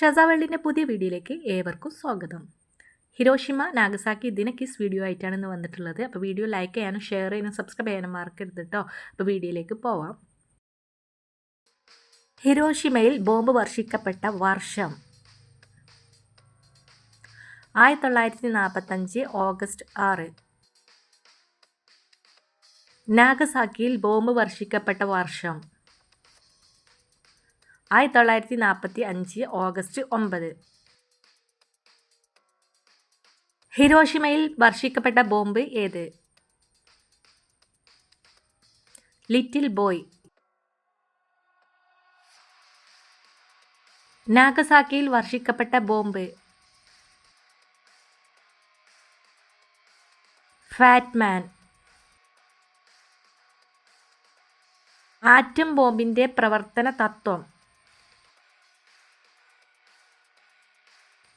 ഷസാവേൾഡിന്റെ പുതിയ വീഡിയോയിലേക്ക് ഏവർക്കും സ്വാഗതം. ഹിരോഷിമ നാഗസാക്കി ഇതിന് കിസ് വീഡിയോ ആയിട്ടാണ് ഇന്ന് വന്നിട്ടുള്ളത്. അപ്പോൾ വീഡിയോ ലൈക്ക് ചെയ്യാനും ഷെയർ ചെയ്യാനും സബ്സ്ക്രൈബ് ചെയ്യാനും മറക്കരുത് കേട്ടോ അപ്പോൾ വീഡിയോയിലേക്ക് പോവാം. ഹിരോഷിമയിൽ ബോംബ് വർഷിക്കപ്പെട്ട വർഷം ആയിരത്തി തൊള്ളായിരത്തി നാൽപ്പത്തഞ്ച് ഓഗസ്റ്റ് ആറ്. നാഗസാക്കിയിൽ ബോംബ് വർഷിക്കപ്പെട്ട വർഷം ആയിരത്തി തൊള്ളായിരത്തി നാൽപ്പത്തി അഞ്ച് ഓഗസ്റ്റ് ഒമ്പത്. ഹിരോഷിമയിൽ വർഷിക്കപ്പെട്ട ബോംബ് ഏത്? Little boy. നാഗസാക്കിയിൽ വർഷിക്കപ്പെട്ട ബോംബ്. Fat man. ആറ്റം ബോംബിന്റെ പ്രവർത്തന തത്വം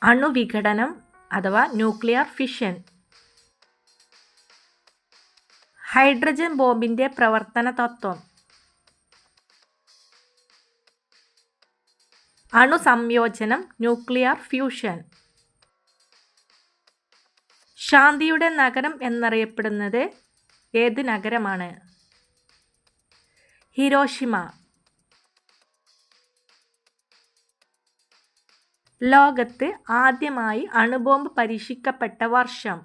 അണുവിഘടനം അഥവാ ന്യൂക്ലിയർ ഫിഷൻ ഹൈഡ്രജൻ ബോംബിന്റെ പ്രവർത്തന തത്വം. അണുസംയോജനം ന്യൂക്ലിയർ ഫ്യൂഷൻ ശാന്തിയുടെ നഗരം എന്നറിയപ്പെടുന്നത് ഏത് നഗരമാണ്? ഹിരോഷിമ. ലോകത്ത് ആദ്യമായി അണുബോംബ് പരീക്ഷിക്കപ്പെട്ട വർഷം.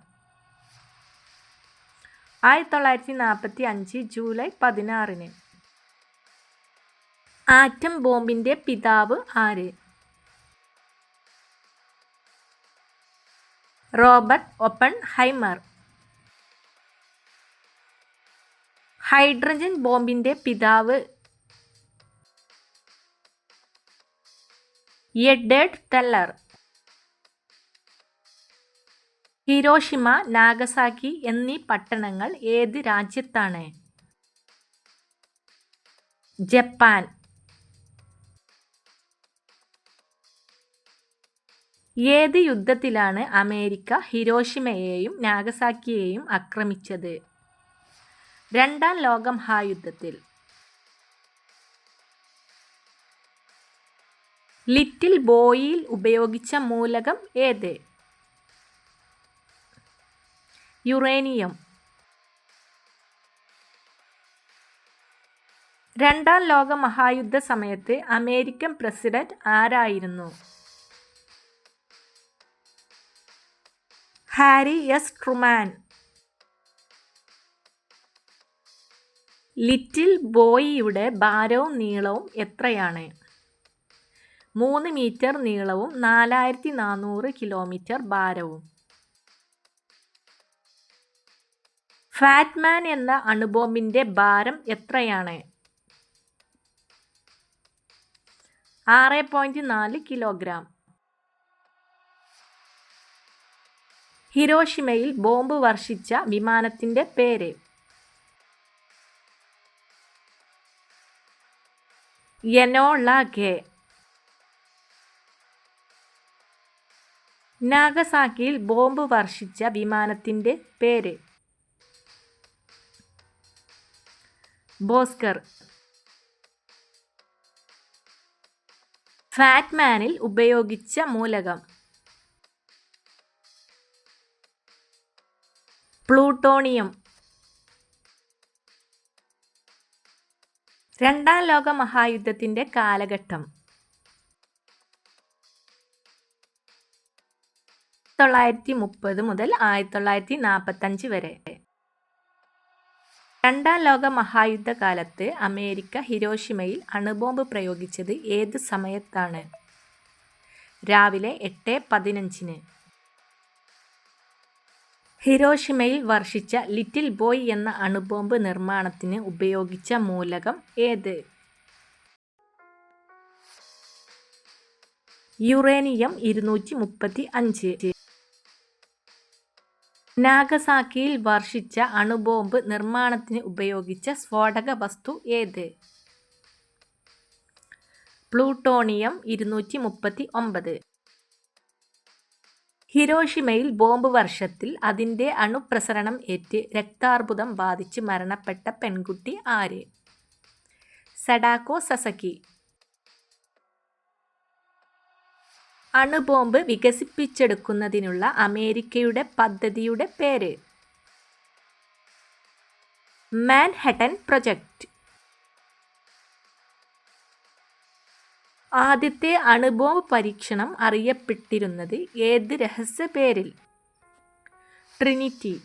ആയിരത്തി തൊള്ളായിരത്തി നാൽപ്പത്തി അഞ്ച് ജൂലൈ പതിനാറിന്. ആറ്റം ബോംബിന്റെ പിതാവ് ആര്? റോബർട്ട് ഒപ്പൺ ഹൈമർ ഹൈഡ്രജൻ ബോംബിന്റെ പിതാവ് എഡ്വേർഡ് തെല്ലർ ഹിരോഷിമ നാഗസാക്കി എന്നീ പട്ടണങ്ങൾ ഏത് രാജ്യത്താണ്? ജപ്പാൻ. ഏത് യുദ്ധത്തിലാണ് അമേരിക്ക ഹിരോഷിമയെയും നാഗസാക്കിയെയും ആക്രമിച്ചത്? രണ്ടാം ലോക മഹായുദ്ധത്തിൽ. ലിറ്റിൽ ബോയിൽ ഉപയോഗിച്ച മൂലകം ഏത്? യുറേനിയം. രണ്ടാം ലോക മഹായുദ്ധ സമയത്ത് അമേരിക്കൻ പ്രസിഡന്റ് ആരായിരുന്നു? Harry S. ട്രുമാൻ. ലിറ്റിൽ ബോയിയുടെ ഭാരവും നീളവും എത്രയാണ്? മൂന്ന് മീറ്റർ നീളവും നാലായിരത്തി നാനൂറ് കിലോമീറ്റർ ഭാരവും. ഫാറ്റ്മാൻ എന്ന അണുബോംബിന്റെ ഭാരം എത്രയാണ്? ആറ് പോയിന്റ് നാല് കിലോഗ്രാം. ഹിരോഷിമയിൽ ബോംബ് വർഷിച്ച വിമാനത്തിന്റെ പേര്. യനോള ഗെ നാഗസാക്കിയിൽ ബോംബ് വർഷിച്ച വിമാനത്തിന്റെ പേര്. ബോസ്കർ. ഫാറ്റ്മാനിൽ ഉപയോഗിച്ച മൂലകം. പ്ലൂട്ടോണിയം. രണ്ടാം ലോക മഹായുദ്ധത്തിന്റെ കാലഘട്ടം. തൊള്ളായിരത്തി മുപ്പത് മുതൽ ആയിരത്തി തൊള്ളായിരത്തി നാൽപ്പത്തഞ്ച് വരെ. രണ്ടാം ലോക മഹായുദ്ധകാലത്ത് അമേരിക്ക ഹിരോഷിമയിൽ അണുബോംബ് പ്രയോഗിച്ചത് ഏത് സമയത്താണ്? രാവിലെ എട്ട് പതിനഞ്ചിന്. ഹിരോഷിമയിൽ വർഷിച്ച ലിറ്റിൽ ബോയ് എന്ന അണുബോംബ് നിർമ്മാണത്തിന് ഉപയോഗിച്ച മൂലകം ഏത്? യുറേനിയം ഇരുന്നൂറ്റി മുപ്പത്തി അഞ്ച് നാഗസാക്കിയിൽ വർഷിച്ച അണുബോംബ് നിർമ്മാണത്തിന് ഉപയോഗിച്ച സ്ഫോടക വസ്തു ഏത്? പ്ലൂട്ടോണിയം ഇരുന്നൂറ്റി മുപ്പത്തി ഒമ്പത് ഹിരോഷിമയിൽ ബോംബ് വർഷത്തിൽ അതിന്റെ അണുപ്രസരണം ഏറ്റ് രക്താർബുദം ബാധിച്ച് മരണപ്പെട്ട പെൺകുട്ടി ആര്? സഡാക്കോ സസക്കി അണുബോംബ് വികസിപ്പിച്ചെടുക്കുന്നതിനുള്ള അമേരിക്കയുടെ പദ്ധതിയുടെ പേര്. മാൻഹട്ടൻ പ്രൊജക്റ്റ് ആദ്യത്തെ അണുബോംബ് പരീക്ഷണം അറിയപ്പെട്ടിരുന്നത് ഏത് രഹസ്യ പേരിൽ? ട്രിനിറ്റി.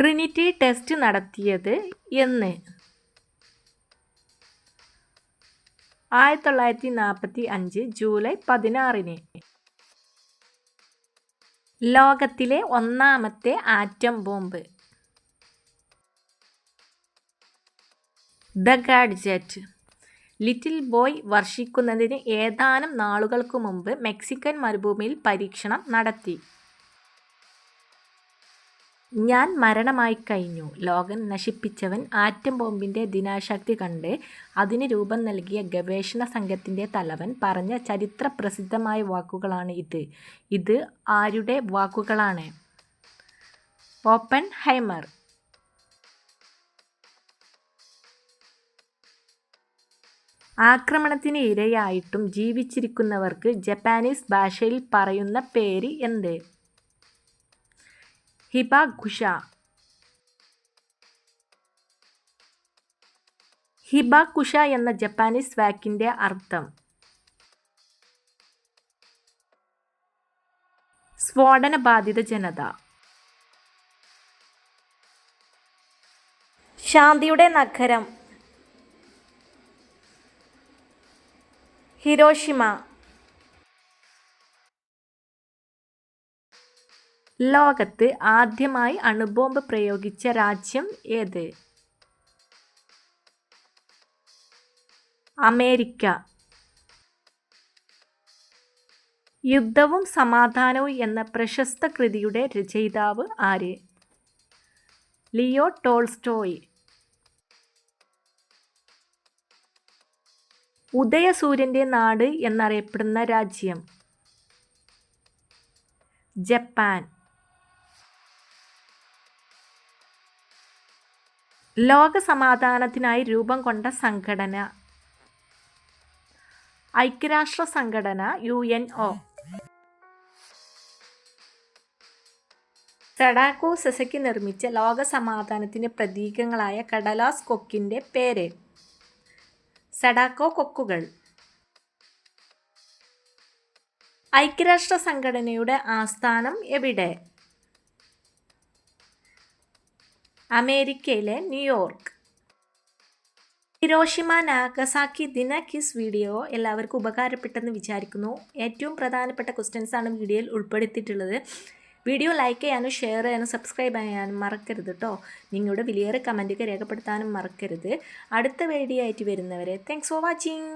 ട്രിനിറ്റി ടെസ്റ്റ് നടത്തിയത് എന്ന്. ആയിരത്തി തൊള്ളായിരത്തി നാൽപ്പത്തി അഞ്ച് ജൂലൈ പതിനാറിന്. ലോകത്തിലെ ഒന്നാമത്തെ atom bomb. The gadget. Little boy വർഷിക്കുന്നതിന് ഏതാനും നാളുകൾക്ക് മുമ്പ് മെക്സിക്കൻ മരുഭൂമിയിൽ പരീക്ഷണം നടത്തി. ഞാൻ മരണമായി കഴിഞ്ഞു. ലോകം നശിപ്പിച്ചവൻ ആറ്റം ബോംബിന്റെ ദിനാശക്തി കണ്ട് അതിന് രൂപം നൽകിയ ഗവേഷണ സംഘത്തിന്റെ തലവൻ പറഞ്ഞ ചരിത്ര പ്രസിദ്ധമായ വാക്കുകളാണ് ഇത്. ഇത് ആരുടെ വാക്കുകളാണ്? ഓപ്പൺ ഹൈമർ ആക്രമണത്തിന് ഇരയായിട്ടും ജീവിച്ചിരിക്കുന്നവർക്ക് ജപ്പാനീസ് ഭാഷയിൽ പറയുന്ന പേര് എന്ത്? ഹിബാഘുഷ ഹിബാകുഷ എന്ന ജപ്പാനീസ് വാക്കിന്റെ അർത്ഥം. സ്ഫോടന ബാധിത ജനത. ശാന്തിയുടെ നഗരം. ഹിരോഷിമ. ലോകത്ത് ആദ്യമായി അണുബോംബ് പ്രയോഗിച്ച രാജ്യം ഏത്? അമേരിക്ക. യുദ്ധവും സമാധാനവും എന്ന പ്രശസ്ത കൃതിയുടെ രചയിതാവ് ആര്? Leo Tolstoy. ഉദയസൂര്യന്റെ നാട് എന്നറിയപ്പെടുന്ന രാജ്യം? ജപ്പാൻ. ലോക സമാധാനത്തിനായി രൂപം കൊണ്ട സംഘടന. ഐക്യരാഷ്ട്ര സംഘടന യു എൻ ഒ. സഡാക്കോ സെസയ്ക്ക് നിർമ്മിച്ച ലോക സമാധാനത്തിന്റെ പ്രതീകങ്ങളായ കടലാസ് കൊക്കിന്റെ പേര്. സഡാക്കോ കൊക്കുകൾ. ഐക്യരാഷ്ട്ര സംഘടനയുടെ ആസ്ഥാനം എവിടെ? അമേരിക്കയിലെ ന്യൂയോർക്ക്. ഹിരോഷിമ നാഗസാക്കി ദിന കിസ് വീഡിയോ എല്ലാവർക്കും ഉപകാരപ്പെട്ടെന്ന് വിചാരിക്കുന്നു. ഏറ്റവും പ്രധാനപ്പെട്ട ക്വസ്റ്റ്യൻസ് ആണ് വീഡിയോയിൽ ഉൾപ്പെടുത്തിയിട്ടുള്ളത്. വീഡിയോ ലൈക്ക് ചെയ്യാനും ഷെയർ ചെയ്യാനും സബ്സ്ക്രൈബ് ചെയ്യാനും മറക്കരുത് കേട്ടോ നിങ്ങളുടെ വിലയേറെ കമന്റൊക്കെ രേഖപ്പെടുത്താനും മറക്കരുത്. അടുത്ത വീഡിയോ ആയിട്ട് വരുന്നവരെ താങ്ക്സ് ഫോർ വാച്ചിങ്